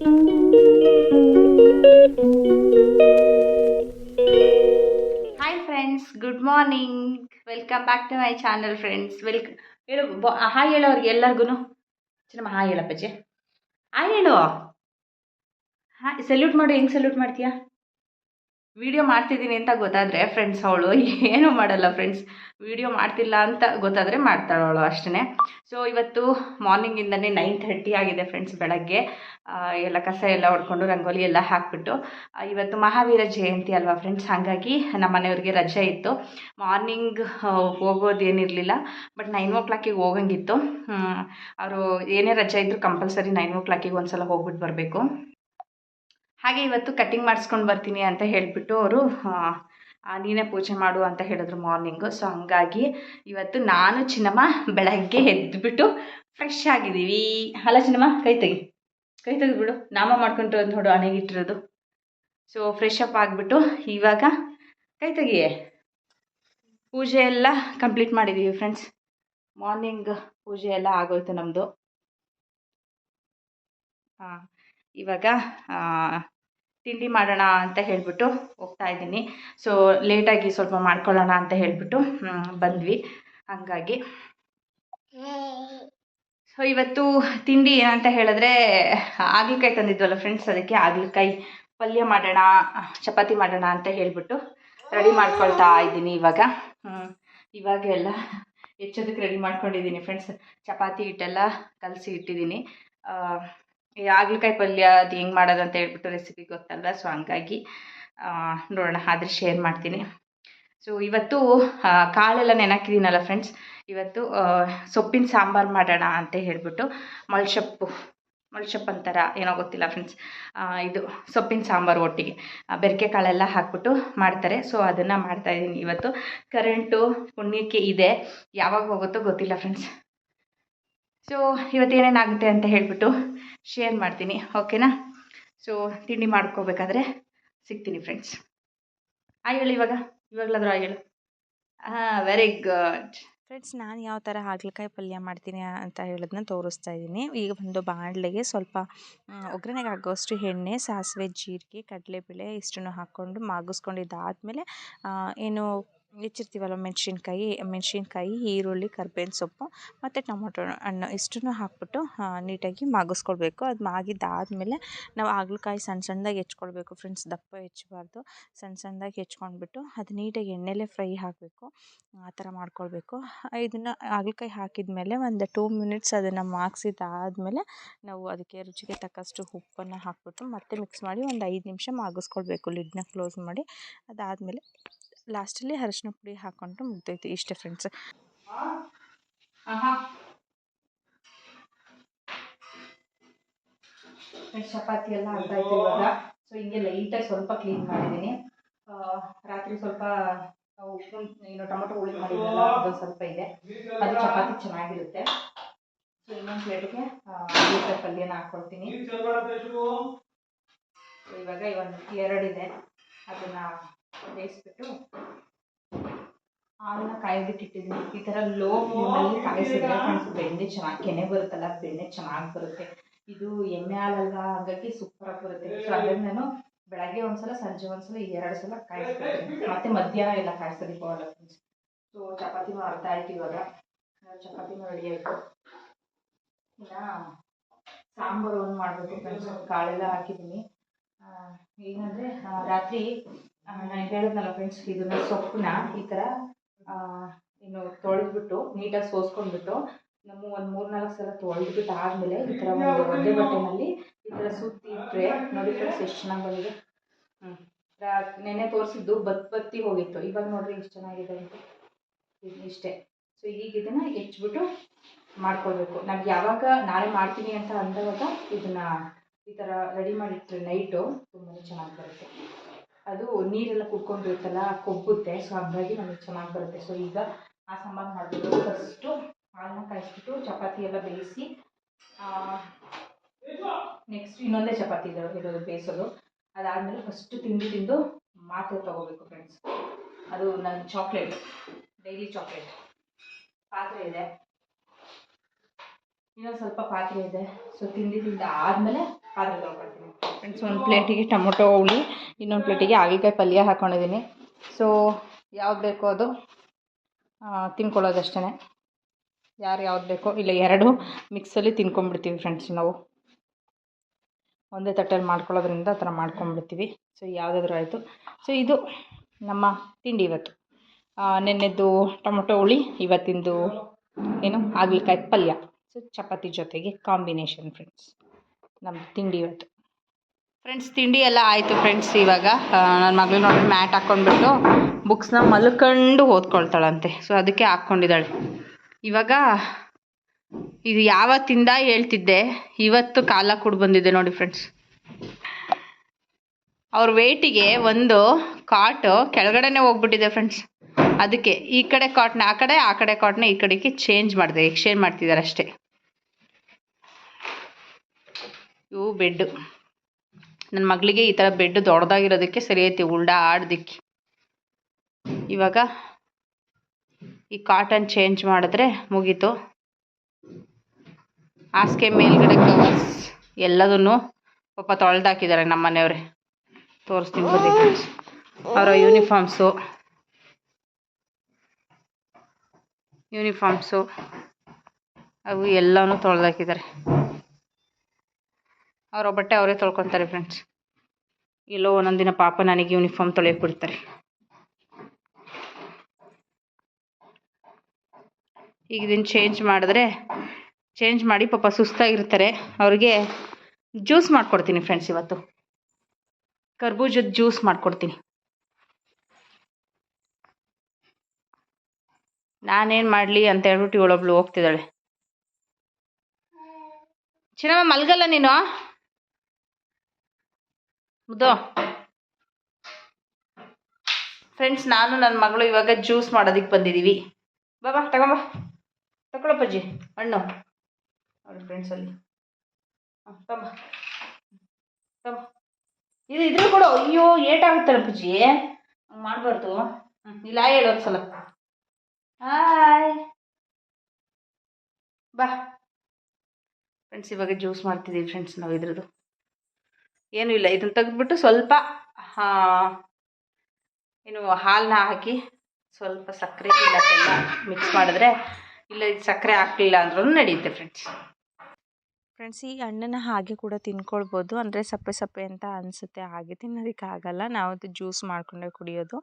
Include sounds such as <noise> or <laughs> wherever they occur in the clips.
Hi friends good morning welcome back to my channel friends welcome ಹೇಳು hi ಹೇಳು ಅವ್ರಿಗೆ ಎಲ್ಲರಿಗೂ ಚಿನ್ನಮ್ಮ, ಹಾಯ್ ಹೇಳಪ್ಪಜ್ಜಿ ಹಾಯ್ ಹೇಳು. ಹಾಯ್ ಸಲ್ಯೂಟ್ ಮಾಡು, ಹೆಂಗೆ ಸಲ್ಯೂಟ್ ಮಾಡ್ತೀಯಾ? ವಿಡಿಯೋ ಮಾಡ್ತಿದ್ದೀನಿ ಅಂತ ಗೊತ್ತಾದರೆ ಫ್ರೆಂಡ್ಸ್ ಅವಳು. ಏನೂ ಮಾಡಲ್ಲ ಫ್ರೆಂಡ್ಸ್ ವಿಡಿಯೋ ಮಾಡ್ತಿಲ್ಲ ಅಂತ ಗೊತ್ತಾದರೆ ಮಾಡ್ತಾಳೆ ಅವಳು ಅಷ್ಟೇ ಸೊ ಇವತ್ತು ಮಾರ್ನಿಂಗಿಂದನೇ ನೈನ್ ಥರ್ಟಿ ಆಗಿದೆ ಫ್ರೆಂಡ್ಸ್ ಬೆಳಗ್ಗೆ. ಎಲ್ಲ ಕಸ ಎಲ್ಲ ಹೊಡ್ಕೊಂಡು ರಂಗೋಲಿ ಎಲ್ಲ ಹಾಕ್ಬಿಟ್ಟು. ಇವತ್ತು ಮಹಾವೀರ ಜಯಂತಿ ಅಲ್ವಾ ಫ್ರೆಂಡ್ಸ್ ಹಾಗಾಗಿ ನಮ್ಮ ಮನೆಯವ್ರಿಗೆ ರಜೆ ಇತ್ತು. ಮಾರ್ನಿಂಗ್ ಹೋಗೋದೇನಿರಲಿಲ್ಲ. ಬಟ್ ನೈನ್ ಓ ಕ್ಲಾಕಿಗೆ ಹೋಗಂಗಿತ್ತು. ಅವರು ಏನೇ ರಜೆ ಇದ್ದರೂ ಕಂಪಲ್ಸರಿ ನೈನ್ ಓ ಕ್ಲಾಕಿಗೆ ಒಂದು ಸಲ ಹೋಗ್ಬಿಟ್ಟು ಬರಬೇಕು. ಹಾಗೆ ಇವತ್ತು ಕಟ್ಟಿಂಗ್ ಮಾಡಿಸ್ಕೊಂಡು ಬರ್ತೀನಿ ಅಂತ ಹೇಳಿಬಿಟ್ಟು ಅವರು ನೀನೇ ಪೂಜೆ ಮಾಡು ಅಂತ ಹೇಳಿದ್ರು ಮಾರ್ನಿಂಗು ಸೊ ಹಂಗಾಗಿ ಇವತ್ತು ನಾನು ಚಿನ್ನಮ್ಮ ಬೆಳಗ್ಗೆ ಎದ್ದುಬಿಟ್ಟು ಫ್ರೆಶ್ ಆಗಿದ್ದೀವಿ. ಅಲ್ಲ ಚಿನ್ನಮ್ಮ, ಕೈ ತೆಗಿ. ಕೈ ತೆಗೆದ್ಬಿಡು ನಾಮ ಮಾಡ್ಕೊಂಡು ನೋಡು ಅಣೆಗಿಟ್ಟಿರೋದು ಸೊ ಫ್ರೆಶ್ ಅಪ್ ಆಗಿಬಿಟ್ಟು ಇವಾಗ ಕೈ ತೆಗಿಯೇ. ಪೂಜೆ ಎಲ್ಲ ಕಂಪ್ಲೀಟ್ ಮಾಡಿದ್ದೀವಿ ಫ್ರೆಂಡ್ಸ್ ಮಾರ್ನಿಂಗ್ ಪೂಜೆ ಎಲ್ಲ ಆಗೋಯ್ತು ನಮ್ಮದು ಹಾಂ ಇವಾಗ ತಿಂಡಿ ಮಾಡೋಣ ಅಂತ ಹೇಳಿಬಿಟ್ಟು ಹೋಗ್ತಾ ಇದ್ದೀನಿ. ಸೊ ಲೇಟಾಗಿ ಸ್ವಲ್ಪ ಮಾಡ್ಕೊಳ್ಳೋಣ ಅಂತ ಹೇಳಿಬಿಟ್ಟು ಬಂದ್ವಿ. ಹಾಗಾಗಿ. ಸೊ ಇವತ್ತು ತಿಂಡಿ ಏನಂತ ಹೇಳಿದ್ರೆ ಆಗ್ಲಿಕಾಯಿ ತಂದಿದ್ವಲ್ಲ ಫ್ರೆಂಡ್ಸ್ ಅದಕ್ಕೆ ಆಗ್ಲಿಕಾಯಿ ಪಲ್ಯ ಮಾಡೋಣ, ಚಪಾತಿ ಮಾಡೋಣ ಅಂತ ಹೇಳಿಬಿಟ್ಟು ರೆಡಿ ಮಾಡ್ಕೊಳ್ತಾ ಇದ್ದೀನಿ ಇವಾಗ. ಇವಾಗ ಎಲ್ಲ ಹೆಚ್ಚೋದಕ್ಕೆ ರೆಡಿ ಮಾಡ್ಕೊಂಡಿದ್ದೀನಿ ಫ್ರೆಂಡ್ಸ್ ಚಪಾತಿ ಹಿಟ್ಟೆಲ್ಲ ಕಲಸಿ ಇಟ್ಟಿದ್ದೀನಿ. ಹಾಗಲಕಾಯಿ ಪಲ್ಯ ಅದು ಹೆಂಗೆ ಮಾಡೋದು ಅಂತ ಹೇಳ್ಬಿಟ್ಟು ರೆಸಿಪಿ ಗೊತ್ತಲ್ಲ ಸೊ ಹಂಗಾಗಿ ನೋಡೋಣ, ಆದರೆ ಶೇರ್ ಮಾಡ್ತೀನಿ. ಸೊ ಇವತ್ತು ಕಾಳೆಲ್ಲ ನೆನಕಿದ್ದೀನಲ್ಲ ಫ್ರೆಂಡ್ಸ್ ಇವತ್ತು ಸೊಪ್ಪಿನ ಸಾಂಬಾರು ಮಾಡೋಣ ಅಂತ ಹೇಳಿಬಿಟ್ಟು ಮಳ್ಸೊಪ್ಪು ಮಳ್ಸೊಪ್ಪು ಅಂತಾರ ಏನೋ ಗೊತ್ತಿಲ್ಲ ಫ್ರೆಂಡ್ಸ್ ಇದು ಸೊಪ್ಪಿನ ಸಾಂಬಾರು ಒಟ್ಟಿಗೆ. ಬೆರಕೆ ಕಾಳೆಲ್ಲ ಹಾಕ್ಬಿಟ್ಟು ಮಾಡ್ತಾರೆ. ಸೊ ಅದನ್ನು ಮಾಡ್ತಾಯಿದ್ದೀನಿ ಇವತ್ತು. ಕರೆಂಟು ಪುಣ್ಯಕ್ಕೆ ಇದೆ. ಯಾವಾಗ ಹೋಗುತ್ತೋ ಗೊತ್ತಿಲ್ಲ ಫ್ರೆಂಡ್ಸ್ ಸೊ ಇವತ್ತು ಏನೇನಾಗುತ್ತೆ ಅಂತ ಹೇಳಿಬಿಟ್ಟು ಶೇರ್ ಮಾಡ್ತೀನಿ ಓಕೆನಾ ಸೊ ತಿಂಡಿ ಮಾಡ್ಕೋಬೇಕಾದ್ರೆ ಸಿಗ್ತೀನಿ ಫ್ರೆಂಡ್ಸ್ ಆಯ್ ಹೇಳಿ ಇವಾಗ, ಇವಾಗಲಾದರೂ ಆಯ್ ಹೇಳು. ಹಾಂ ವೆರಿ ಗುಡ್ ಫ್ರೆಂಡ್ಸ್ ನಾನು ಯಾವ ಥರ ಹಾಗಲಕಾಯಿ ಪಲ್ಯ ಮಾಡ್ತೀನಿ ಅಂತ ಹೇಳೋದನ್ನ ತೋರಿಸ್ತಾ ಇದ್ದೀನಿ ಈಗ ಒಂದು ಬಾಣಲೆಗೆ ಸ್ವಲ್ಪ ಒಗ್ಗರಣೆಗೆ ಆಗೋಷ್ಟು ಎಣ್ಣೆ, ಸಾಸಿವೆ, ಜೀರಿಗೆ, ಕಡಲೆಬೇಳೆ ಇಷ್ಟನ್ನು ಹಾಕ್ಕೊಂಡು ಮಾಗಿಸ್ಕೊಂಡಿದ್ದಾದಮೇಲೆ ಏನು ಹೆಚ್ಚಿರ್ತೀವಲ್ಲ ಮೆಣಸಿನ್ಕಾಯಿ ಮೆಣಸಿನ್ಕಾಯಿ, ಈರುಳ್ಳಿ, ಕರ್ಬೇವಿನ ಸೊಪ್ಪು ಮತ್ತು ಟೊಮೊಟೊ ಹಣ್ಣು ಇಷ್ಟನ್ನು ಹಾಕ್ಬಿಟ್ಟು ನೀಟಾಗಿ ಮಾಗಿಸ್ಕೊಳ್ಬೇಕು. ಅದು ಮಾಗಿದ್ದಾದಮೇಲೆ ನಾವು ಹಾಗಲಕಾಯಿ ಸಣ್ಣ ಸಣ್ಣದಾಗಿ ಹೆಚ್ಕೊಳ್ಬೇಕು ಫ್ರೆಂಡ್ಸ್ ದಪ್ಪ ಹೆಚ್ಚಬಾರ್ದು. ಸಣ್ಣ ಸಣ್ಣದಾಗಿ ಹೆಚ್ಕೊಂಡ್ಬಿಟ್ಟು ಅದು ನೀಟಾಗಿ ಎಣ್ಣೆಲೇ ಫ್ರೈ ಹಾಕಬೇಕು. ಆ ಥರ ಮಾಡ್ಕೊಳ್ಬೇಕು. ಇದನ್ನು ಹಾಗಲಕಾಯಿ ಹಾಕಿದ್ಮೇಲೆ ಒಂದು ಟೂ ಮಿನಿಟ್ಸ್ ಅದನ್ನು ಮಾಗಿಸಿದ್ದಾದಮೇಲೆ ನಾವು ಅದಕ್ಕೆ ರುಚಿಗೆ ತಕ್ಕಷ್ಟು ಉಪ್ಪನ್ನು ಹಾಕ್ಬಿಟ್ಟು ಮತ್ತೆ ಮಿಕ್ಸ್ ಮಾಡಿ ಒಂದು ಐದು ನಿಮಿಷ ಮಾಗಿಸ್ಕೊಳ್ಬೇಕು. ಲಿಡ್ನ ಕ್ಲೋಸ್ ಮಾಡಿ. ಅದಾದಮೇಲೆ ಲಾಸ್ಟಲ್ಲಿ ಅರಶಿನ ಪುಡಿ ಹಾಕ್ಕೊಂಡು ಮುಗ್ದೈತಿ ಇಷ್ಟೇ ಫ್ರೆಂಡ್ಸ್ ಚಪಾತಿ ಎಲ್ಲ ಆಗ್ತಾಯಿತ್ತು ಇವಾಗ. ಸೊ ಹಿಂಗೆ ಲೈಟಾಗಿ ಸ್ವಲ್ಪ ಕ್ಲೀನ್ ಮಾಡಿದ್ದೀನಿ. ರಾತ್ರಿ ಸ್ವಲ್ಪ ಉಪ್ಪು ಏನು ಟೊಮೊಟೊ ಹುಳಿ ಮಾಡಿದ್ರಲ್ಲ ಅದೊಂದು ಸ್ವಲ್ಪ ಇದೆ. ಅದು ಚಪಾತಿ ಚೆನ್ನಾಗಿರುತ್ತೆ. ಸೊ ಇನ್ನೊಂದು ಪ್ಲೇಟಿಗೆ ಹಾಗಲಕಾಯಿ ಪಲ್ಯನ ಹಾಕ್ಕೊಳ್ತೀನಿ So, ಇವಾಗ ಒಂದು ಎರಡಿದೆ ಅದನ್ನು ಬೇಯಿಸ್ಬಿಟ್ಟು ಹಾಲನ್ನ ಕಾಯ್ಬಿಟ್ಟಿಟ್ಟಿದ್ದೀನಿ ಈ ಥರ ಲೋ ಫ್ಲೇಮಲ್ಲಿ ಕಾಯಿಸಿದ್ರೆ ಫ್ರೆಂಡ್ಸ್ ಬೆಣ್ಣೆ ಚೆನ್ನಾಗಿ ಕೆನೆ ಬರುತ್ತಲ್ಲ, ಬೆಣ್ಣೆ ಚೆನ್ನಾಗಿ ಬರುತ್ತೆ. ಇದು ಎಮ್ಮೆ ಹಾಲಲ್ಲ, ಹಾಗಾಗಿ ಸೂಪರಾಗಿ ಬರುತ್ತೆ. ಸೊ ನಾನು ಬೆಳಗ್ಗೆ ಒಂದ್ಸಲ, ಸಂಜೆ ಒಂದ್ಸಲ ಎರಡು ಸಲ ಕಾಯಿಸ್ಬಿಡ್ತೀನಿ ಮತ್ತೆ ಮಧ್ಯಾಹ್ನ ಎಲ್ಲ ಹೋಗಲ್ಲ ಫ್ರೆಂಡ್ಸ್ ಸೊ ಚಪಾತಿ ಅರ್ಧ ಆಯ್ತು ಇವಾಗ. ಚಪಾತಿ ರೆಡಿ ಆಯಿತು ಇನ್ನು ಸಾಂಬಾರು ಒಂದು ಮಾಡಬೇಕು ಫ್ರೆಂಡ್ಸ್ ಕಾಳೆಲ್ಲ ಹಾಕಿದ್ದೀನಿ. ಏನಂದರೆ ರಾತ್ರಿ ನಾನು ಹೇಳಿದ್ನಲ್ಲ ಫ್ರೆಂಡ್ಸ್ ಇದನ್ನ ಸೊಪ್ಪನ್ನ ಈ ಥರ ಇನ್ನು ತೊಳೆದ್ಬಿಟ್ಟು ನೀಟಾಗಿ ಸೋಸ್ಕೊಂಡ್ಬಿಟ್ಟು ನಮ್ಮ ಒಂದು ಮೂರು ನಾಲ್ಕು ಸಲ ತೊಳೆದ್ಬಿಟ್ಟು ಆದಮೇಲೆ ಈ ಥರ ಒಂದು ಒದ್ದೆ ಬಟ್ಟೆನಲ್ಲಿ ಈ ಥರ ಸುತ್ತಿ ಇಟ್ಟರೆ ನೋಡಿ ಫ್ರೆಂಡ್ಸ್ ಎಷ್ಟು ಚೆನ್ನಾಗಿ ಬಂದಿದೆ. ಹ್ಞೂ ನೆನೆ ತೋರಿಸಿದ್ದು ಬತ್ ಬತ್ತಿ ಹೋಗಿತ್ತು. ಇವಾಗ ನೋಡ್ರಿ ಎಷ್ಟು ಚೆನ್ನಾಗಿದೆ ಅಂತ. ಇಷ್ಟೇ. ಸೊ ಈಗ ಇದನ್ನು ಹೆಚ್ಚಿಬಿಟ್ಟು ಮಾಡ್ಕೊಳ್ಬೇಕು. ನಾವು ಯಾವಾಗ ನಾಳೆ ಮಾಡ್ತೀನಿ ಅಂತ ಅಂದಾಗ ಇದನ್ನು ಈ ಥರ ರೆಡಿ ಮಾಡಿಟ್ಟರೆ ನೈಟು ತುಂಬಾ ಚೆನ್ನಾಗಿ ಬರುತ್ತೆ. ಅದು ನೀರೆಲ್ಲ ಕುಡ್ಕೊಂಡಿರುತ್ತಲ್ಲ ಕೊಬ್ಬುತ್ತೆ. ಸೊ ಹಾಗಾಗಿ ನಮಗೆ ಚೆನ್ನಾಗಿ ಬರುತ್ತೆ. ಸೊ ಈಗ ಆ ಸಾಂಬಾರು ಮಾಡಬೇಕು ಫಸ್ಟು ಹಾಲನ್ನ ಕಾಯಿಸ್ಬಿಟ್ಟು ಚಪಾತಿ ಎಲ್ಲ ಬೇಯಿಸಿ ನೆಕ್ಸ್ಟ್ ಇನ್ನೊಂದೇ ಚಪಾತಿ ಇರೋದು ಬೇಯಿಸೋದು. ಅದಾದಮೇಲೆ ಫಸ್ಟು ತಿಂಡಿ ತಿಂದು ಮಾತ್ರೆ ತೊಗೋಬೇಕು ಫ್ರೆಂಡ್ಸ್ ಅದು ನನ್ನ ಚಾಕ್ಲೇಟ್ ಡೈಲಿ ಚಾಕ್ಲೇಟ್ ಪಾತ್ರೆ ಇದೆ. ಇನ್ನೊಂದು ಸ್ವಲ್ಪ ಪಾತ್ರೆ ಇದೆ. ಸೊ ತಿಂಡಿ ತಿಂದ ಆದಮೇಲೆ ಪಾತ್ರೆ ತೊಗೊಳ್ತೀನಿ ಫ್ರೆಂಡ್ಸ್ ಒಂದು ಪ್ಲೇಟಿಗೆ ಟೊಮೊಟೊ ಹುಳಿ, ಇನ್ನೊಂದು ಪ್ಲೇಟಿಗೆ ಹಾಗಲಕಾಯಿ ಪಲ್ಯ ಹಾಕ್ಕೊಂಡಿದ್ದೀನಿ ಸೊ ಯಾವ್ದು ಬೇಕೋ ಅದು ತಿನ್ಕೊಳ್ಳೋದಷ್ಟೇ ಯಾರು ಯಾವ್ದು ಬೇಕೋ, ಇಲ್ಲ ಎರಡು ಮಿಕ್ಸಲ್ಲಿ ತಿನ್ಕೊಂಡ್ಬಿಡ್ತೀವಿ ಫ್ರೆಂಡ್ಸ್ ನಾವು. ಒಂದೇ ತಟ್ಟೆಯಲ್ಲಿ ಮಾಡ್ಕೊಳ್ಳೋದ್ರಿಂದ ಆ ಥರ ಮಾಡ್ಕೊಂಬಿಡ್ತೀವಿ ಸೊ ಯಾವುದಾದ್ರೂ ಆಯಿತು. ಸೊ ಇದು ನಮ್ಮ ತಿಂಡಿ ಇವತ್ತು. ನೆನ್ನೆದ್ದು ಟೊಮೊಟೊ ಹುಳಿ, ಇವತ್ತಿಂದು ಏನು, ಹಾಗಲಕಾಯಿ ಪಲ್ಯ. ಸೊ ಚಪಾತಿ ಜೊತೆಗೆ ಕಾಂಬಿನೇಷನ್ ಫ್ರೆಂಡ್ಸ್ ನಮ್ಮ ತಿಂಡಿ ಇವತ್ತು. ಫ್ರೆಂಡ್ಸ್ ತಿಂಡಿ ಎಲ್ಲ ಆಯಿತು ಫ್ರೆಂಡ್ಸ್ ಇವಾಗ. ನನ್ನ ಮಗಳು ನೋಡಿ ಮ್ಯಾಟ್ ಹಾಕ್ಕೊಂಡ್ಬಿಟ್ಟು ಬುಕ್ಸ್ನ ಮಲ್ಕೊಂಡು ಓದ್ಕೊಳ್ತಾಳಂತೆ. ಸೊ ಅದಕ್ಕೆ ಹಾಕ್ಕೊಂಡಿದ್ದಾಳೆ ಇವಾಗ ಇದು ಯಾವತ್ತಿಂದ ಹೇಳ್ತಿದ್ದೆ, ಇವತ್ತು ಕಾಲ ಕೂಡ ಬಂದಿದೆ ನೋಡಿ ಫ್ರೆಂಡ್ಸ್ ಅವ್ರ ವೇಟಿಗೆ ಒಂದು ಕಾಟು ಕೆಳಗಡೆನೇ ಹೋಗ್ಬಿಟ್ಟಿದೆ ಫ್ರೆಂಡ್ಸ್ ಅದಕ್ಕೆ ಈ ಕಡೆ ಕಾಟ್ನ ಆ ಕಡೆ ಆ ಕಡೆ ಕಾಟ್ನ ಈ ಕಡೆಗೆ ಚೇಂಜ್ ಮಾಡಿದೆ ಎಕ್ಸ್ಚೇಂಜ್ ಮಾಡ್ತಿದ್ದಾರೆ ಅಷ್ಟೇ. ಇವು ಬೆಡ್ಡು ನನ್ನ ಮಗಳಿಗೆ ಈ ಥರ ಬೆಡ್ ದೊಡ್ಡದಾಗಿರೋದಕ್ಕೆ ಸರಿ ಐತಿ ಉಲ್ಡಾ ಆಡ್ದಿಕ್ಕೆ. ಇವಾಗ ಈ ಕಾಟನ್ ಚೇಂಜ್ ಮಾಡಿದ್ರೆ ಮುಗೀತು. ಹಾಸಿಗೆ ಮೇಲ್ಗಡೆ ಕವರ್ಸ್ ಎಲ್ಲದನ್ನು ಪಾಪ ತೊಳೆದಾಕಿದ್ದಾರೆ ನಮ್ಮ ಮನೆಯವ್ರೆ. ತೋರಿಸ್ತೀನಿ ಅವರ ಯೂನಿಫಾರ್ಮ್ಸು ಯೂನಿಫಾರ್ಮ್ಸು ಅವು ಎಲ್ಲನೂ ತೊಳೆದಾಕಿದ್ದಾರೆ. ಅವರ ಬಟ್ಟೆ ಅವರೇ ತೊಳ್ಕೊತಾರೆ ಫ್ರೆಂಡ್ಸ್ ಎಲ್ಲೋ ಒಂದೊಂದು ದಿನ ಪಾಪ ನನಗೆ ಯೂನಿಫಾರ್ಮ್ ತೊಳೆಯಕ್ ಬಿಡ್ತಾರೆ. ಈಗ ಇದನ್ನು ಚೇಂಜ್ ಮಾಡಿದ್ರೆ ಚೇಂಜ್ ಮಾಡಿ ಪಾಪ ಸುಸ್ತಾಗಿರ್ತಾರೆ. ಅವ್ರಿಗೆ ಜ್ಯೂಸ್ ಮಾಡ್ಕೊಡ್ತೀನಿ ಫ್ರೆಂಡ್ಸ್ ಇವತ್ತು. ಕರ್ಬೂಜದ ಜ್ಯೂಸ್ ಮಾಡ್ಕೊಡ್ತೀನಿ. ನಾನೇನು ಮಾಡಲಿ ಅಂತ ಹೇಳ್ಬಿಟ್ಟು ಇವಳೊಬ್ಳು ಹೋಗ್ತಿದ್ದಾಳೆ. ಚಿನ್ನಮ್ಮ ಮಲ್ಗಲ್ಲ ನೀನು? ಮುದ್ದು. ಫ್ರೆಂಡ್ಸ್ ನಾನು ನನ್ನ ಮಗಳು ಇವಾಗ ಜ್ಯೂಸ್ ಮಾಡೋದಕ್ಕೆ ಬಂದಿದ್ದೀವಿ ಬಾ ಬಾ ತಗೊಂಬ ತಗೊಳಪ್ಪಜ್ಜಿ ಹಣ್ಣು. ಅವ್ರ ಫ್ರೆಂಡ್ಸಲ್ಲಿ ಹಾಂ ತಗೊಂಬ ತಗೊಂಬ ಇದು ಇದ್ರ ಕೊಡು ಅಯ್ಯೋ ಏಟಾಗುತ್ತಲ್ಲ ಹಂಗೆ ಮಾಡಬಾರ್ದು. ಹ್ಞೂ ಇಲ್ಲ ಹೇಳೋ ಸಲ ಹಾಯ್ ಬಾ. ಫ್ರೆಂಡ್ಸ್ ಇವಾಗ ಜ್ಯೂಸ್ ಮಾಡ್ತಿದ್ದೀವಿ ಫ್ರೆಂಡ್ಸ್ ನಾವು ಇದ್ರದ್ದು. ಏನೂ ಇಲ್ಲ. ಇದನ್ನು ತೆಗೆದ್ಬಿಟ್ಟು ಸ್ವಲ್ಪ ಏನು ಹಾಲನ್ನ ಹಾಕಿ ಸ್ವಲ್ಪ ಸಕ್ಕರೆ ಇಲ್ಲ ಮಿಕ್ಸ್ ಮಾಡಿದ್ರೆ ಇಲ್ಲ ಸಕ್ಕರೆ ಹಾಕಲಿಲ್ಲ ಅಂದ್ರೂ ನಡೆಯುತ್ತೆ ಫ್ರೆಂಡ್ಸ್ ಫ್ರೆಂಡ್ಸ್, ಈ ಹಣ್ಣನ್ನು ಹಾಗೆ ಕೂಡ ತಿನ್ಕೊಳ್ಬೋದು. ಅಂದರೆ ಸಪ್ಪೆ ಸಪ್ಪೆ ಅಂತ ಅನಿಸುತ್ತೆ, ಹಾಗೆ ತಿನ್ನೋದಕ್ಕಾಗಲ್ಲ ನಾವು ಅದು ಜ್ಯೂಸ್ ಮಾಡಿಕೊಂಡೇ ಕುಡಿಯೋದು.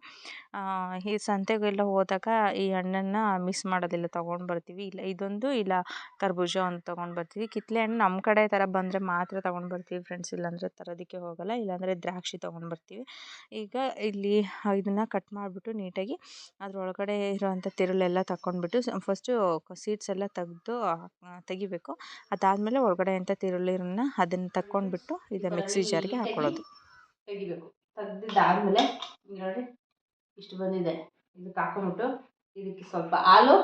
ಈ ಸಂತೆಗೆಲ್ಲ ಹೋದಾಗ ಈ ಹಣ್ಣನ್ನು ಮಿಸ್ ಮಾಡೋದಿಲ್ಲ ತೊಗೊಂಡು ಬರ್ತೀವಿ ಇಲ್ಲ, ಇದೊಂದು, ಇಲ್ಲ, ಕರ್ಬೂಜ ಒಂದು ತೊಗೊಂಡು ಬರ್ತೀವಿ ಕಿತ್ತಳೆ ಹಣ್ಣು ನಮ್ಮ ಕಡೆ ಥರ ಬಂದರೆ ಮಾತ್ರ ತೊಗೊಂಡು ಬರ್ತೀವಿ ಫ್ರೆಂಡ್ಸ್. ಇಲ್ಲಾಂದರೆ ತರೋದಕ್ಕೆ ಹೋಗಲ್ಲ, ಇಲ್ಲಾಂದರೆ ದ್ರಾಕ್ಷಿ ತೊಗೊಂಡು ಬರ್ತೀವಿ ಈಗ ಇಲ್ಲಿ ಇದನ್ನು ಕಟ್ ಮಾಡಿಬಿಟ್ಟು ನೀಟಾಗಿ ಅದರೊಳಗಡೆ ಇರೋವಂಥ ತಿರುಳೆಲ್ಲ ತಗೊಂಡ್ಬಿಟ್ಟು ಫಸ್ಟು ಸೀಡ್ಸ್ ಎಲ್ಲ ತೆಗೆದು ತೆಗಿಬೇಕು. ಅದಾದಮೇಲೆ ಒಳಗಡೆ ಅಂತ ತಿರುಳಿರನ್ನ ಅದನ್ನು ತಕ್ಕೊಂಡ್ಬಿಟ್ಟು ಇದು ಮಿಕ್ಸಿ ಜಾರ್ಗೆ ಹಾಕೊಳ್ಳೋದು. ತೆಗಿಬೇಕು. ತೆಗ್ದಿದ್ದಾದ್ಮೇಲೆ ನೋಡಿ ಇಷ್ಟು ಬಂದಿದೆ. ಇದಕ್ಕೆ ಹಾಕೊಂಬಿಟ್ಟು ಇದಕ್ಕೆ ಸ್ವಲ್ಪ ಹಾಲು,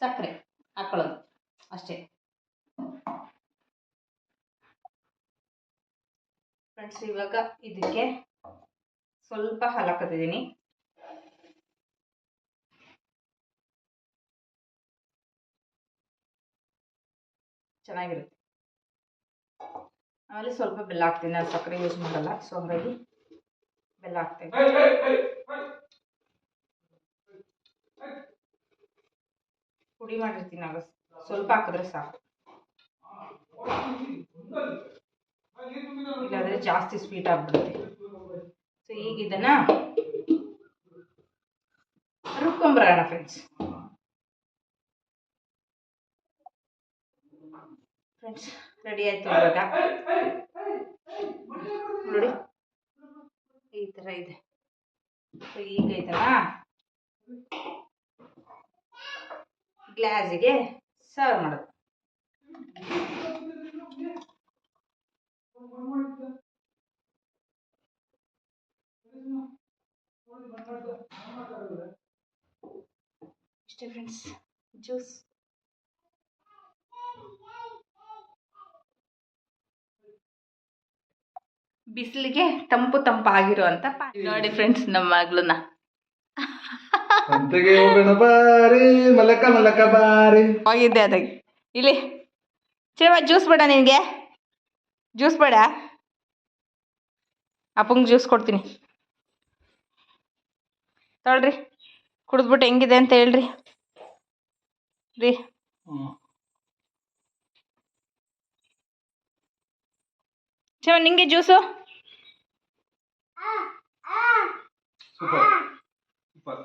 ಸಕ್ಕರೆ ಹಾಕೊಳ್ಳೋದು ಅಷ್ಟೇ. ಫ್ರೆಂಡ್ಸ್ ಇವಾಗ ಇದಕ್ಕೆ ಸ್ವಲ್ಪ ಹಾಲು ಹಾಕೋತಿದ್ದೀನಿ ಚೆನ್ನಾಗಿರುತ್ತೆ. ಆಮೇಲೆ ಸ್ವಲ್ಪ ಬೆಲ್ಲ ಹಾಕ್ತೀನಿ ನಾನು ಸಕ್ಕರೆ ಯೂಸ್ ಮಾಡಲ್ಲ ಸೊ ಹಂಗಾಗಿ ಬೆಲ್ಲ ಹಾಕ್ತೀನಿ. ಪುಡಿ ಮಾಡಿರ್ತೀನಿ ಆಗ ಸ್ವಲ್ಪ ಹಾಕಿದ್ರೆ ಸಾಕು. ಇಲ್ಲಾಂದ್ರೆ ಜಾಸ್ತಿ ಸ್ವೀಟ್ ಆಗ್ಬಿಡುತ್ತೆ. ಸೊ ಈಗ ಇದನ್ನ ರುಬ್ಕೊಂಬರೋಣ ಫ್ರೆಂಡ್ಸ್ ಫ್ರೆಂಡ್ಸ್ ರೆಡಿ ಆಯ್ತು ಇವಾಗ? ನೋಡಿ. ಈ ಥರ ಇದೆ. ಸೊ ಈಗ ಐತಲ್ಲ ಗ್ಲಾಸಿಗೆ ಸರ್ವ್ ಮಾಡೋದು. ಇಷ್ಟೇ ಫ್ರೆಂಡ್ಸ್ ಜ್ಯೂಸ್ ಬಿಸಿಲಿಗೆ ತಂಪು ತಂಪು ಆಗಿರುವಂತ ನೋಡಿ ಫ್ರೆಂಡ್ಸ್ ನಮ್ಮ ಮಗಳನ್ನ. ಸಂತೆಗೆ ಬಾರಿ ಮಲಕ ಮಲಕ ಬಾರಿ. ಹೋಗಿದ್ದೆ ಅದಕ್ಕೆ ಇಲ್ಲಿ ಚಿರವ ಜ್ಯೂಸ್ ಬೇಡ ನಿನಗೆ. ಜ್ಯೂಸ್ ಬೇಡ. ಅಪ್ಪಂಗೆ ಜ್ಯೂಸ್ ಕೊಡ್ತೀನಿ. ತೊಳ್ರಿ ಕುಡಿದ್ಬಿಟ್ಟು ಹೆಂಗಿದೆ ಅಂತ ಹೇಳ್ರಿ. ರೀ. ಚಮ ನಿಂಗೆ ಜ್ಯೂಸು ಸೂಪರ್ ಸೂಪರ್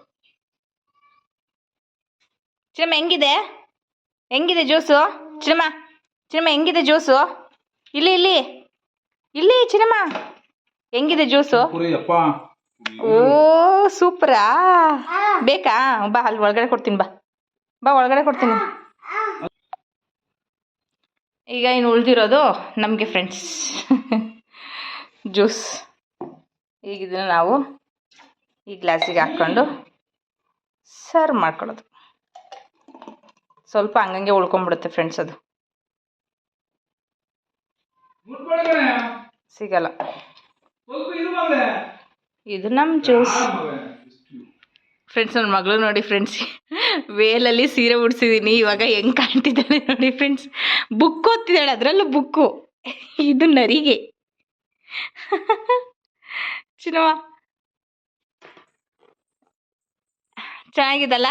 ಚಿನ್ನಮ್ಮ ಹೆಂಗಿದೆ? ಹೆಂಗಿದೆ ಜ್ಯೂಸು ಚಿನ್ನಮ್ಮ ಚಿನ್ನಮ್ಮ ಹೆಂಗಿದೆ ಜ್ಯೂಸು ಇಲ್ಲಿ ಇಲ್ಲಿ. ಇಲ್ಲಿ ಚಿನ್ನಮ್ಮ ಹೆಂಗಿದೆ ಜ್ಯೂಸು ಅಪ್ಪ. ಓ ಸೂಪರಾ. ಬೇಕಾ? ಬಾ ಅಲ್ಲಿ ಒಳಗಡೆ ಕೊಡ್ತೀನಿ ಬಾ. ಬಾ ಒಳಗಡೆ ಕೊಡ್ತೀನಿ. ಈಗ ಇನ್ನು ಉಳಿದಿರೋದು ನಮಗೆ ಫ್ರೆಂಡ್ಸ್ <laughs> ಜ್ಯೂಸ್ ಈಗ ಇದನ್ನು ನಾವು ಈ ಗ್ಲಾಸಿಗೆ ಹಾಕ್ಕೊಂಡು ಸರ್ವ್ ಮಾಡ್ಕೊಳ್ಳೋದು. ಸ್ವಲ್ಪ ಹಂಗಂಗೆ ಉಳ್ಕೊಂಬಿಡುತ್ತೆ ಫ್ರೆಂಡ್ಸ್ ಅದು. ಸಿಗಲ್ಲ. ಇದು ನಮ್ಮ ಜ್ಯೂಸ್ ಫ್ರೆಂಡ್ಸ್ ನನ್ನ ಮಗಳು ನೋಡಿ ಫ್ರೆಂಡ್ಸ್ ವೇಲಲ್ಲಿ ಸೀರೆ ಉಡ್ಸಿದ್ದೀನಿ ಇವಾಗ ಹೆಂಗೆ ಕಾಣ್ತಿದ್ದಾಳೆ ನೋಡಿ ಫ್ರೆಂಡ್ಸ್ ಬುಕ್ ಓದ್ತಿದ್ದಾಳೆ ಅದರಲ್ಲೂ ಬುಕ್ಕು ಇದು ನರಿಗೆ. ಚಿನ್ನವ ಚೆನ್ನಾಗಿದಲ್ಲ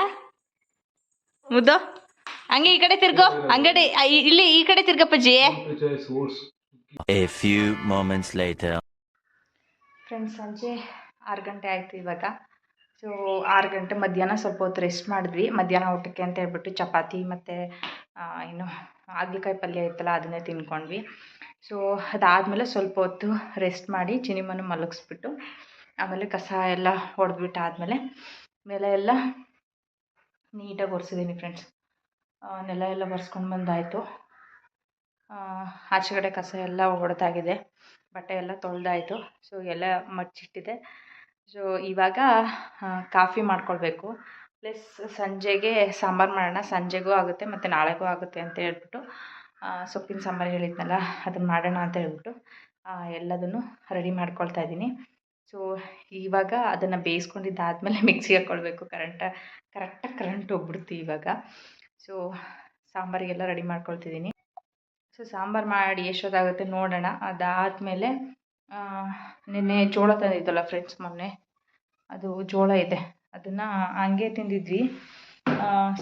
ಮುದ್ದು? ಹಂಗೆ ಈ ಕಡೆ ತಿರ್ಗೋ. ಅಂಗಡಿ ಇಲ್ಲಿ ಈ ಕಡೆ ತಿರ್ಗಪ್ಪಜ್ಜಿ. ಫ್ರೆಂಡ್ಸ್ ಸಂಜೆ ಆರು ಗಂಟೆ ಆಯ್ತು ಇವಾಗ. ಸೊ ಆರು ಗಂಟೆ ಮಧ್ಯಾಹ್ನ ಸ್ವಲ್ಪ ಹೊತ್ತು ರೆಸ್ಟ್ ಮಾಡಿದ್ವಿ. ಮಧ್ಯಾಹ್ನ ಊಟಕ್ಕೆ ಅಂತ ಹೇಳ್ಬಿಟ್ಟು ಚಪಾತಿ ಮತ್ತು ಏನು ಹಾಗಲಕಾಯಿ ಪಲ್ಯ ಇತ್ತಲ್ಲ, ಅದನ್ನೇ ತಿನ್ಕೊಂಡ್ವಿ. ಸೊ ಅದಾದಮೇಲೆ ಸ್ವಲ್ಪ ಹೊತ್ತು ರೆಸ್ಟ್ ಮಾಡಿ ಚಿನಿಮನ್ನು ಮಲಗಿಸ್ಬಿಟ್ಟು, ಆಮೇಲೆ ಕಸ ಎಲ್ಲ ಹೊಡೆದ್ಬಿಟ್ಟು ಆದಮೇಲೆ ಮೇಲೆ ಎಲ್ಲ ನೀಟಾಗಿ ಒರೆಸಿದ್ದೀನಿ ಫ್ರೆಂಡ್ಸ್ ನೆಲ ಎಲ್ಲ ಒರೆಸ್ಕೊಂಡು ಬಂದಾಯಿತು. ಆಚೆಗಡೆ ಕಸ ಎಲ್ಲ ಹೊಡೆದಾಗಿದೆ ಬಟ್ಟೆ ಎಲ್ಲ ತೊಳೆದಾಯಿತು. ಸೊ ಎಲ್ಲ ಮಡ್ಚಿಟ್ಟಿದೆ. ಸೊ ಇವಾಗ ಕಾಫಿ ಮಾಡ್ಕೊಳ್ಬೇಕು. ಪ್ಲಸ್ ಸಂಜೆಗೆ ಸಾಂಬಾರು ಮಾಡೋಣ. ಸಂಜೆಗೂ ಆಗುತ್ತೆ ಮತ್ತು ನಾಳೆಗೂ ಆಗುತ್ತೆ ಅಂತ ಹೇಳ್ಬಿಟ್ಟು ಸೊಪ್ಪಿನ ಸಾಂಬಾರು ಹೇಳಿದ್ನಲ್ಲ, ಅದನ್ನು ಮಾಡೋಣ ಅಂತ ಹೇಳ್ಬಿಟ್ಟು ಎಲ್ಲದನ್ನು ರೆಡಿ ಮಾಡ್ಕೊಳ್ತಾ ಇದ್ದೀನಿ. ಸೊ ಇವಾಗ ಅದನ್ನು ಬೇಯಿಸ್ಕೊಂಡಿದ್ದಾದಮೇಲೆ ಮಿಕ್ಸಿಗೆ ಹಾಕ್ಕೊಳ್ಬೇಕು ಕರೆಂಟ ಕರೆಕ್ಟಾಗಿ ಕರೆಂಟ್ ಹೋಗ್ಬಿಡ್ತು ಇವಾಗ. ಸೊ ಸಾಂಬಾರಿಗೆಲ್ಲ ರೆಡಿ ಮಾಡ್ಕೊಳ್ತಿದ್ದೀನಿ. ಸೊ ಸಾಂಬಾರು ಮಾಡಿ ಎಷ್ಟೊತ್ತಾಗುತ್ತೆ ನೋಡೋಣ. ಅದಾದಮೇಲೆ ನಿನ್ನೆ ಜೋಳ ತಂದಿದ್ದಲ್ಲ ಫ್ರೆಂಡ್ಸ್ ಮೊನ್ನೆ. ಅದು ಜೋಳ ಇದೆ. ಅದನ್ನು ಹಂಗೆ ತಿಂದಿದ್ವಿ.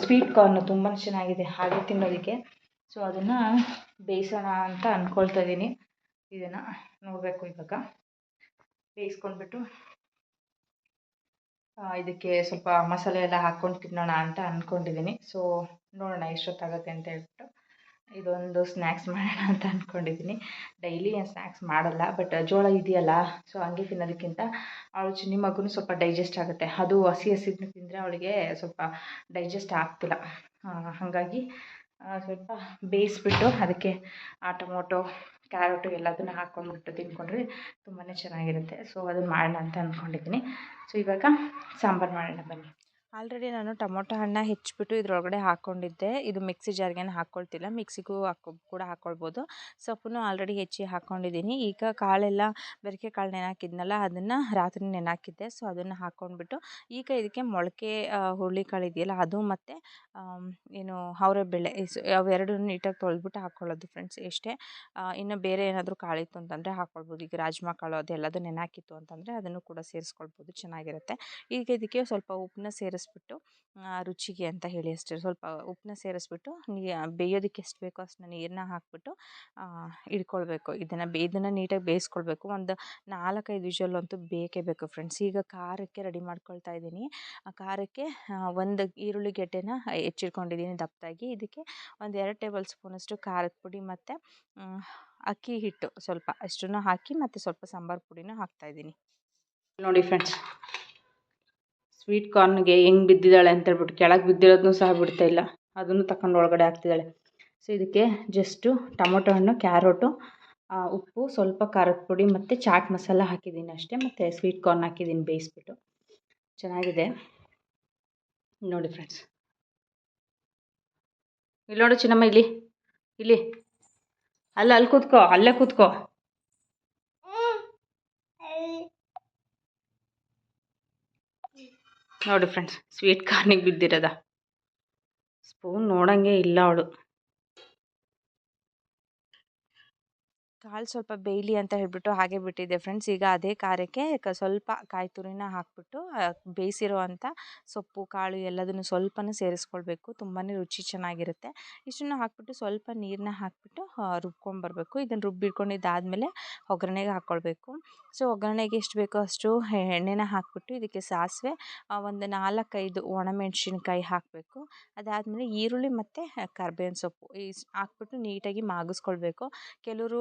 ಸ್ವೀಟ್ ಕಾರ್ನು ತುಂಬಾ ಚೆನ್ನಾಗಿದೆ, ಹಾಗೆ ತಿನ್ನೋದಕ್ಕೆ. ಸೊ ಅದನ್ನು ಬೇಯಿಸೋಣ ಅಂತ ಅಂದ್ಕೊಳ್ತಾ ಇದ್ದೀನಿ. ಇದನ್ನು ನೋಡಬೇಕು ಇವಾಗ. ಬೇಯಿಸ್ಕೊಂಡ್ಬಿಟ್ಟು ಇದಕ್ಕೆ ಸ್ವಲ್ಪ ಮಸಾಲೆ ಎಲ್ಲ ಹಾಕ್ಕೊಂಡು ತಿನ್ನೋಣ ಅಂತ ಅಂದ್ಕೊಂಡಿದ್ದೀನಿ ಸೊ ನೋಡೋಣ ಎಷ್ಟೊತ್ತಾಗುತ್ತೆ ಅಂತ ಹೇಳ್ಬಿಟ್ಟು. ಇದೊಂದು ಸ್ನ್ಯಾಕ್ಸ್ ಮಾಡೋಣ ಅಂತ ಅಂದ್ಕೊಂಡಿದ್ದೀನಿ ಡೈಲಿ ಏನು ಸ್ನ್ಯಾಕ್ಸ್ ಮಾಡಲ್ಲ ಬಟ್ ಜೋಳ ಇದೆಯಲ್ಲ ಸೊ ಹಂಗೆ ತಿನ್ನೋದಕ್ಕಿಂತ ಅವಳು ಚಿನ್ನಿ ಮಗುನೂ ಸ್ವಲ್ಪ ಡೈಜೆಸ್ಟ್ ಆಗುತ್ತೆ. ಅದು ಹಸಿ ಹಸಿದನ್ನ ತಿಂದರೆ ಅವಳಿಗೆ ಸ್ವಲ್ಪ ಡೈಜೆಸ್ಟ್ ಆಗ್ತಿಲ್ಲ. ಹಾಗಾಗಿ ಸ್ವಲ್ಪ ಬೇಯಿಸ್ಬಿಟ್ಟು ಅದಕ್ಕೆ ಆ ಟೊಮೊಟೊ, ಕ್ಯಾರೆಟು ಎಲ್ಲದನ್ನು ಹಾಕ್ಕೊಂಡ್ಬಿಟ್ಟು ತಿನ್ಕೊಂಡ್ರೆ ತುಂಬಾ ಚೆನ್ನಾಗಿರುತ್ತೆ. ಸೊ ಅದನ್ನು ಮಾಡೋಣ ಅಂತ ಅಂದ್ಕೊಂಡಿದ್ದೀನಿ ಸೊ ಇವಾಗ ಸಾಂಬಾರು ಮಾಡೋಣ ಬನ್ನಿ. ಆಲ್ರೆಡಿ ನಾನು ಟೊಮೊಟೊ ಹಣ್ಣ ಹೆಚ್ಚಿಬಿಟ್ಟು ಇದರೊಳಗಡೆ ಹಾಕ್ಕೊಂಡಿದ್ದೆ ಇದು ಮಿಕ್ಸಿ ಜಾರ್ಗೇನು ಹಾಕ್ಕೊಳ್ತಿಲ್ಲ ಮಿಕ್ಸಿಗೂ ಹಾಕೊ ಕೂಡ ಹಾಕ್ಕೊಳ್ಬೋದು ಸೊಪ್ಪನ್ನು ಆಲ್ರೆಡಿ ಹೆಚ್ಚಿ ಹಾಕ್ಕೊಂಡಿದ್ದೀನಿ ಈಗ ಕಾಳೆಲ್ಲ ಬೆರಕೆ ಕಾಳು ನೆನಾಕಿದ್ನಲ್ಲ ಅದನ್ನು ರಾತ್ರಿ ನೆನಾಕಿದ್ದೆ. ಸೊ ಅದನ್ನು ಹಾಕ್ಕೊಂಡ್ಬಿಟ್ಟು ಈಗ ಇದಕ್ಕೆ ಮೊಳಕೆ ಹುರುಳಿಕಾಳು ಇದೆಯಲ್ಲ ಅದು ಮತ್ತು ಏನು ಅವರೆಬೇಳೆ ಅವೆರಡೂ ನೀಟಾಗಿ ತೊಳೆದ್ಬಿಟ್ಟು ಹಾಕ್ಕೊಳ್ಳೋದು ಫ್ರೆಂಡ್ಸ್ ಎಷ್ಟೇ. ಆ, ಇನ್ನು ಬೇರೆ ಏನಾದರೂ ಕಾಳಿತ್ತು ಅಂತಂದರೆ ಹಾಕ್ಕೊಳ್ಬೋದು ಈಗ ರಾಜ್ಮಾ ಕಾಳು ಅದೆಲ್ಲದು ನೆನಾಕಿತ್ತು ಅಂತಂದರೆ ಅದನ್ನು ಕೂಡ ಸೇರಿಸ್ಕೊಳ್ಬೋದು. ಚೆನ್ನಾಗಿರುತ್ತೆ. ಈಗ ಇದಕ್ಕೆ ಸ್ವಲ್ಪ ಉಪ್ಪನ್ನ ಸೇರಿಸ್ಬಿಟ್ಟು ರುಚಿಗೆ ಅಂತ ಹೇಳಿ ಅಷ್ಟೇ. ಸ್ವಲ್ಪ ಉಪ್ಪನ್ನ ಸೇರಿಸ್ಬಿಟ್ಟು, ನೀ ಬೇಯೋದಕ್ಕೆ ಎಷ್ಟು ಬೇಕೋ ಅಷ್ಟನ್ನ ನೀರನ್ನ ಹಾಕ್ಬಿಟ್ಟು ಇಟ್ಕೊಳ್ಬೇಕು ಇದನ್ನು ಬೇ, ಇದನ್ನು ನೀಟಾಗಿ ಬೇಯಿಸ್ಕೊಳ್ಬೇಕು. ಒಂದು ನಾಲ್ಕೈದು ವಿಷಲ್ ಅಂತೂ ಬೇಕೇ ಬೇಕು ಫ್ರೆಂಡ್ಸ್. ಈಗ ಖಾರಕ್ಕೆ ರೆಡಿ ಮಾಡ್ಕೊಳ್ತಾ ಇದ್ದೀನಿ. ಆ, ಖಾರಕ್ಕೆ ಒಂದು ಈರುಳ್ಳಿ ಗೆಡ್ಡೆನ ಹೆಚ್ಚಿಟ್ಕೊಂಡಿದ್ದೀನಿ ದಪ್ಪದಾಗಿ ಇದಕ್ಕೆ ಒಂದು ಎರಡು ಟೇಬಲ್ ಸ್ಪೂನಷ್ಟು ಖಾರದ ಪುಡಿ ಮತ್ತು ಅಕ್ಕಿ ಹಿಟ್ಟು ಸ್ವಲ್ಪ ಅಷ್ಟನ್ನು ಹಾಕಿ ಮತ್ತು ಸ್ವಲ್ಪ ಸಾಂಬಾರು ಪುಡಿನೂ ಹಾಕ್ತಾಯಿದ್ದೀನಿ ನೋಡಿ ಫ್ರೆಂಡ್ಸ್ ಸ್ವೀಟ್ ಕಾರ್ನ್ಗೆ ಹೆಂಗೆ ಬಿದ್ದಿದ್ದಾಳೆ ಅಂತ ಹೇಳ್ಬಿಟ್ಟು ಕೆಳಗೆ ಬಿದ್ದಿರೋದನ್ನು ಸಹ ಬಿಡ್ತಾ ಇಲ್ಲ. ಅದನ್ನು ತಗೊಂಡು ಒಳಗಡೆ ಹಾಕ್ತಿದ್ದಾಳೆ. ಸೊ ಇದಕ್ಕೆ ಜಸ್ಟು ಟೊಮೊಟೊ ಹಣ್ಣು, ಕ್ಯಾರೋಟು ಉಪ್ಪು, ಸ್ವಲ್ಪ ಖಾರದ ಪುಡಿ ಮತ್ತು ಚಾಟ್ ಮಸಾಲ ಹಾಕಿದ್ದೀನಿ ಅಷ್ಟೇ. ಮತ್ತು ಸ್ವೀಟ್ ಕಾರ್ನ್ ಹಾಕಿದ್ದೀನಿ ಬೇಯಿಸ್ಬಿಟ್ಟು. ಚೆನ್ನಾಗಿದೆ. ನೋಡಿ ಫ್ರೆಂಡ್ಸ್ ಇಲ್ಲಿ ನೋಡು ಚಿನ್ನಮ್ಮ, ಇಲ್ಲಿ ಇಲ್ಲಿ. ಅಲ್ಲ, ಅಲ್ಲಿ ಕೂತ್ಕೋ, ಅಲ್ಲೇ ಕೂತ್ಕೋ. ನೋಡಿ ಫ್ರೆಂಡ್ಸ್ ಸ್ವೀಟ್ ಕಾರ್ನಿಗೆ ಬಿದ್ದಿರೋದ. ಸ್ಪೂನ್ ನೋಡೋಂಗೆ ಇಲ್ಲ ಅವಳು. ಕಾಳು ಸ್ವಲ್ಪ ಬೇಯಲಿ ಅಂತ ಹೇಳಿಬಿಟ್ಟು ಹಾಗೆ ಬಿಟ್ಟಿದ್ದೆ ಫ್ರೆಂಡ್ಸ್. ಈಗ ಅದೇ ಖಾರಕ್ಕೆ ಸ್ವಲ್ಪ ಕಾಯಿ ತುರಿನ ಹಾಕಿಬಿಟ್ಟು ಬೇಯಿಸಿರೋ ಅಂಥ ಸೊಪ್ಪು, ಕಾಳು ಎಲ್ಲದನ್ನು ಸ್ವಲ್ಪನೂ ಸೇರಿಸ್ಕೊಳ್ಬೇಕು. ತುಂಬಾ ರುಚಿ ಚೆನ್ನಾಗಿರುತ್ತೆ. ಇಷ್ಟನ್ನು ಹಾಕ್ಬಿಟ್ಟು ಸ್ವಲ್ಪ ನೀರನ್ನ ಹಾಕಿಬಿಟ್ಟು ರುಬ್ಕೊಂಬರ್ಬೇಕು. ಇದನ್ನು ರುಬ್ಬಿಟ್ಕೊಂಡಿದ್ದಾದಮೇಲೆ ಒಗ್ಗರಣೆಗೆ ಹಾಕ್ಕೊಳ್ಬೇಕು. ಸೊ, ಒಗ್ಗರಣೆಗೆ ಎಷ್ಟು ಬೇಕೋ ಅಷ್ಟು ಎಣ್ಣೆನ ಹಾಕಿಬಿಟ್ಟು ಇದಕ್ಕೆ ಸಾಸಿವೆ ಒಂದು ನಾಲ್ಕೈದು ಒಣಮೆಣ್ಸಿನ್ಕಾಯಿ ಹಾಕಬೇಕು. ಅದಾದಮೇಲೆ ಈರುಳ್ಳಿ ಮತ್ತು ಕರ್ಬೇವಿನ ಸೊಪ್ಪು. ಈ ಹಾಕ್ಬಿಟ್ಟು ನೀಟಾಗಿ ಮಾಗಿಸ್ಕೊಳ್ಬೇಕು. ಕೆಲವರು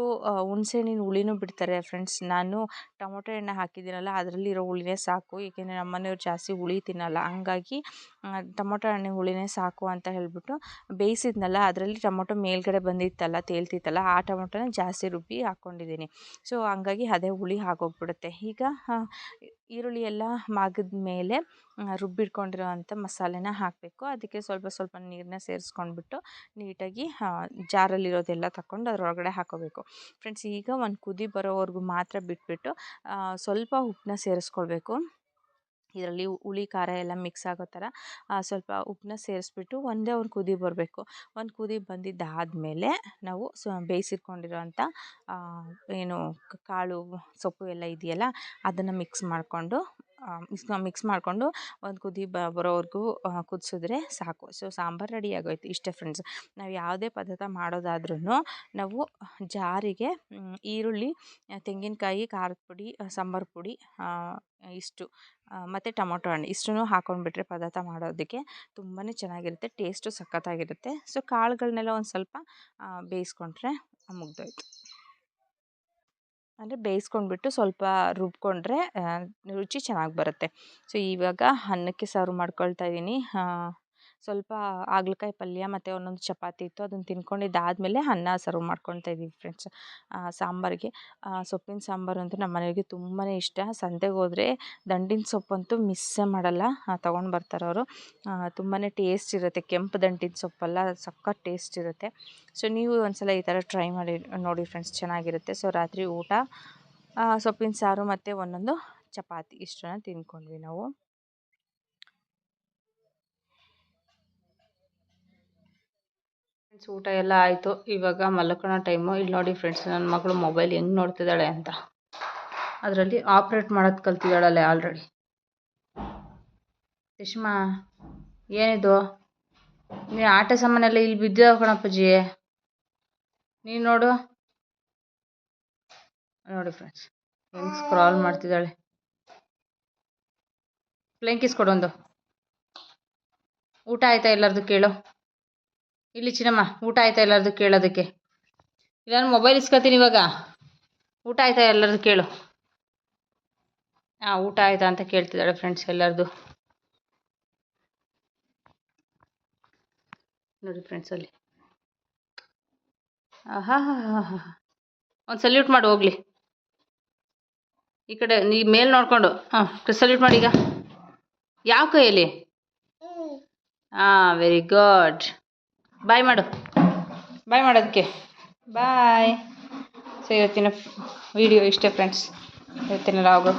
ಹುಣ್ಸೆಹಣ್ಣಿನ ಹುಳಿನೂ ಬಿಡ್ತಾರೆ ಫ್ರೆಂಡ್ಸ್. ನಾನು ಟೊಮೊಟೊ ಹಣ್ಣು ಹಾಕಿದ್ದೀನಲ್ಲ, ಅದರಲ್ಲಿರೋ ಹುಳಿನೇ ಸಾಕು. ಏಕೆಂದರೆ ನಮ್ಮ ಮನೆಯವ್ರು ಜಾಸ್ತಿ ಹುಳಿ ತಿನ್ನಲ್ಲ. ಹಂಗಾಗಿ ಟೊಮೊಟೊ ಹಣ್ಣಿನ ಹುಳಿನೇ ಸಾಕು ಅಂತ ಹೇಳಿಬಿಟ್ಟು ಬೇಯಿಸಿದ್ನಲ್ಲ, ಅದರಲ್ಲಿ ಟೊಮೊಟೊ ಮೇಲ್ಗಡೆ ಬಂದಿತ್ತಲ್ಲ, ತೇಲ್ತಿತ್ತಲ್ಲ, ಆ ಟೊಮೊಟೊನ ಜಾಸ್ತಿ ರುಬ್ಬಿ ಹಾಕ್ಕೊಂಡಿದ್ದೀನಿ ಸೊ, ಹಂಗಾಗಿ ಅದೇ ಹುಳಿ ಆಗೋಗ್ಬಿಡುತ್ತೆ. ಈಗ ಈರುಳ್ಳಿ ಎಲ್ಲ ಮಾಗಿದ ಮೇಲೆ ರುಬ್ಬಿಟ್ಕೊಂಡಿರೋ ಅಂಥ ಮಸಾಲೆನ ಹಾಕಬೇಕು. ಅದಕ್ಕೆ ಸ್ವಲ್ಪ ಸ್ವಲ್ಪ ನೀರನ್ನ ಸೇರಿಸ್ಕೊಂಡ್ಬಿಟ್ಟು ನೀಟಾಗಿ ಜಾರಲ್ಲಿರೋದೆಲ್ಲ ತಗೊಂಡು ಅದರೊಳಗಡೆ ಹಾಕೋಬೇಕು. ಫ್ರೆಂಡ್ಸ್, ಈಗ ಒಂದು ಕುದಿ ಬರೋವರೆಗೂ ಮಾತ್ರ ಬಿಟ್ಬಿಟ್ಟು ಸ್ವಲ್ಪ ಉಪ್ಪನ್ನ ಸೇರಿಸ್ಕೊಳ್ಬೇಕು. ಇದರಲ್ಲಿ ಹುಳಿ, ಖಾರ ಎಲ್ಲ ಮಿಕ್ಸ್ ಆಗೋ ಥರ ಸ್ವಲ್ಪ ಉಪ್ಪನ್ನ ಸೇರಿಸ್ಬಿಟ್ಟು ಒಂದೇ ಒಂದು ಕುದಿ ಬರಬೇಕು. ಒಂದು ಕುದಿ ಬಂದಿದ್ದಾದಮೇಲೆ ನಾವು ಸ, ಬೇಯಿಸಿಟ್ಕೊಂಡಿರೋಂಥ ಏನು ಕಾಳು, ಸೊಪ್ಪು ಎಲ್ಲ ಇದೆಯಲ್ಲ, ಅದನ್ನು ಮಿಕ್ಸ್ ಮಾಡಿಕೊಂಡು ಮಿಕ್ಸ್ ಮಿಕ್ಸ್ ಮಾಡಿಕೊಂಡು ಒಂದು ಕುದಿ ಬ, ಬರೋವರೆಗೂ ಕುದಿಸಿದ್ರೆ ಸಾಕು. ಸೊ ಸಾಂಬಾರು ರೆಡಿ ಆಗೋಯ್ತು ಇಷ್ಟೇ ಫ್ರೆಂಡ್ಸ್ ನಾವು ಯಾವುದೇ ಪದಾರ್ಥ ಮಾಡೋದಾದ್ರೂ ನಾವು ಜಾರಿಗೆ ಈರುಳ್ಳಿ, ತೆಂಗಿನಕಾಯಿ, ಖಾರದ ಪುಡಿ ಸಾಂಬಾರು ಪುಡಿ ಇಷ್ಟು ಮತ್ತು ಟೊಮೊಟೊ ಹಣ್ಣು ಇಷ್ಟನ್ನು ಹಾಕೊಂಡ್ಬಿಟ್ರೆ ಪದಾರ್ಥ ಮಾಡೋದಕ್ಕೆ ತುಂಬಾ ಚೆನ್ನಾಗಿರುತ್ತೆ ಟೇಸ್ಟು ಸಖತ್ತಾಗಿರುತ್ತೆ. ಸೊ ಕಾಳುಗಳನ್ನೆಲ್ಲ ಒಂದು ಸ್ವಲ್ಪ ಬೇಯಿಸ್ಕೊಂಡ್ರೆ ಮುಗ್ದೋಯ್ತು. ಅಂದರೆ ಬೇಯಿಸ್ಕೊಂಡ್ಬಿಟ್ಟು ಸ್ವಲ್ಪ ರುಬ್ಕೊಂಡ್ರೆ ರುಚಿ ಚೆನ್ನಾಗಿ ಬರುತ್ತೆ. ಸೊ ಇವಾಗ ಅನ್ನಕ್ಕೆ ಸರ್ವ್ ಮಾಡ್ಕೊಳ್ತಾ ಇದ್ದೀನಿ ಸ್ವಲ್ಪ ಹಾಗಲಕಾಯಿ ಪಲ್ಯ ಮತ್ತು ಒಂದೊಂದು ಚಪಾತಿ ಇತ್ತು, ಅದನ್ನು ತಿನ್ಕೊಂಡಿದ್ದಾದಮೇಲೆ ಅನ್ನ ಸರ್ವ್ ಮಾಡ್ಕೊಳ್ತಾ ಇದ್ದೀವಿ ಫ್ರೆಂಡ್ಸ್ ಸಾಂಬಾರಿಗೆ. ಸೊಪ್ಪಿನ ಸಾಂಬಾರು ಅಂತೂ ನಮ್ಮ ಮನೆಯವ್ರಿಗೆ ತುಂಬಾ ಇಷ್ಟ. ಸಂತೆಗೆ ಹೋದರೆ ದಂಡಿನ ಸೊಪ್ಪಂತೂ ಮಿಸ್ಸೇ ಮಾಡೋಲ್ಲ. ತೊಗೊಂಡು ಬರ್ತಾರೆ ಅವರು. ತುಂಬಾ ಟೇಸ್ಟ್ ಇರುತ್ತೆ. ಕೆಂಪು ದಂಟಿನ ಸೊಪ್ಪೆಲ್ಲ, ಸಖತ್ ಟೇಸ್ಟ್ ಇರುತ್ತೆ. ಸೊ ನೀವು ಒಂದ್ಸಲ ಈ ಥರ ಟ್ರೈ ಮಾಡಿ ನೋಡಿ ಫ್ರೆಂಡ್ಸ್ ಚೆನ್ನಾಗಿರುತ್ತೆ. ಸೊ ರಾತ್ರಿ ಊಟ ಸೊಪ್ಪಿನ ಸಾರು ಮತ್ತು ಒಂದೊಂದು ಚಪಾತಿ ಇಷ್ಟನ್ನು ತಿಂದ್ಕೊಂಡ್ವಿ ನಾವು. ಫ್ರೆಂಡ್ಸ್ ಊಟ ಎಲ್ಲ ಆಯಿತು. ಇವಾಗ ಮಲ್ಕೊಳ್ಳೋ ಟೈಮು ಇಲ್ಲಿ ನೋಡಿ ಫ್ರೆಂಡ್ಸ್ ನನ್ನ ಮಗಳು ಮೊಬೈಲ್ ಹೆಂಗೆ ನೋಡ್ತಿದ್ದಾಳೆ ಅಂತ. ಅದರಲ್ಲಿ ಆಪ್ರೇಟ್ ಮಾಡೋದು ಕಲ್ತಿದ್ದಾಳಲ್ಲ ಆಲ್ರೆಡಿ ಸುಷ್ಮಾ, ಏನಿದು? ನೀ ಆಟ ಸಾಮಾನೆಲ್ಲ ಇಲ್ಲಿ ಬಿದ್ದಿದ್ದಾವೆ ಕಣಪ್ಪಜಿ. ನೀನು ನೋಡು. ನೋಡಿ ಫ್ರೆಂಡ್ಸ್ ಹೆಂಗೆ ಸ್ಕ್ರಾಲ್ ಮಾಡ್ತಿದ್ದಾಳೆ. ಪ್ಲೇಂಕಿಸ್ ಕೊಡೊಂದು ಊಟ ಆಯ್ತಾ ಎಲ್ಲರದು ಕೇಳು. ಇಲ್ಲಿ ಚಿನ್ನಮ್ಮ ಊಟ ಆಯ್ತಾ ಎಲ್ಲರದು ಕೇಳೋದಕ್ಕೆ? ಇಲ್ಲ ನಾನು ಮೊಬೈಲ್ ಇಸ್ಕೊತೀನಿ ಇವಾಗ. ಊಟ ಆಯ್ತಾ ಎಲ್ಲರದು ಕೇಳು. ಹಾಂ ಊಟ ಆಯ್ತಾ ಅಂತ ಕೇಳ್ತಿದ್ದಾಳೆ ಫ್ರೆಂಡ್ಸ್ ಎಲ್ಲರದು. ನೋಡಿ ಫ್ರೆಂಡ್ಸ್ ಅಲ್ಲಿ. ಹಾ ಹಾಂ ಹಾ ಹಾ ಒಂದು ಸಲ್ಯೂಟ್ ಮಾಡು ಹೋಗ್ಲಿ. ಈ ಕಡೆ ನೀ ಮೇಲೆ ನೋಡಿಕೊಂಡು. ಹಾಂ ಸಲ್ಯೂಟ್ ಮಾಡಿ ಈಗ. ಯಾವ ಕೈಯಲ್ಲಿ? ಹಾಂ ವೆರಿ ಗುಡ್ ಬಾಯ್ ಮಾಡು. ಬಾಯ್ ಮಾಡೋದಕ್ಕೆ. ಬಾಯ್. ಸೊ ಇವತ್ತಿನ ವಿಡಿಯೋ ಇಷ್ಟೇ ಫ್ರೆಂಡ್ಸ್ ಇವತ್ತಿನ ಲಾಗು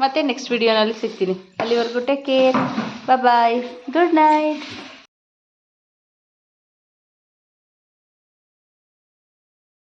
ಮತ್ತೆ ನೆಕ್ಸ್ಟ್ ವಿಡಿಯೋನಲ್ಲಿ ಸಿಗ್ತೀನಿ. ಅಲ್ಲಿವರೆಗೂ take care bye good night